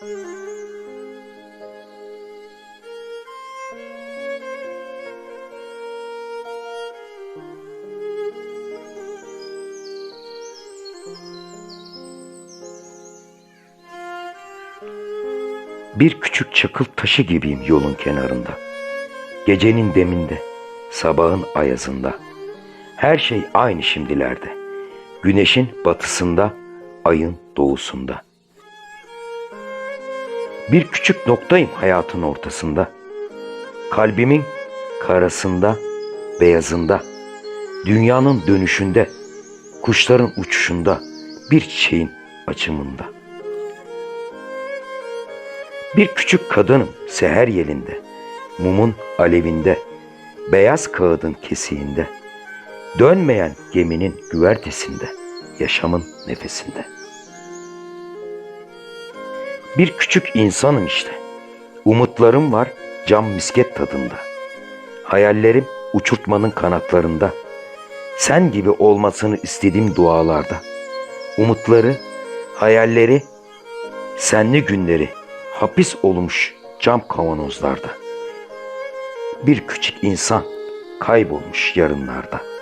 Bir küçük çakıl taşı gibiyim yolun kenarında. Gecenin deminde, sabahın ayazında. Her şey aynı şimdilerde. Güneşin batısında, ayın doğusunda.'' Bir küçük noktayım hayatın ortasında. Kalbimin karasında, beyazında. Dünyanın dönüşünde, kuşların uçuşunda, bir çiçeğin açımında. Bir küçük kadınım seher yelinde, mumun alevinde, beyaz kağıdın kesiğinde, dönmeyen geminin güvertesinde, yaşamın nefesinde. Bir küçük insanım işte. Umutlarım var cam misket tadında. Hayallerim uçurtmanın kanatlarında. Sen gibi olmasını istediğim dualarda. Umutları, hayalleri, senli günleri hapis olmuş cam kavanozlarda. Bir küçük insan kaybolmuş yarınlarda.''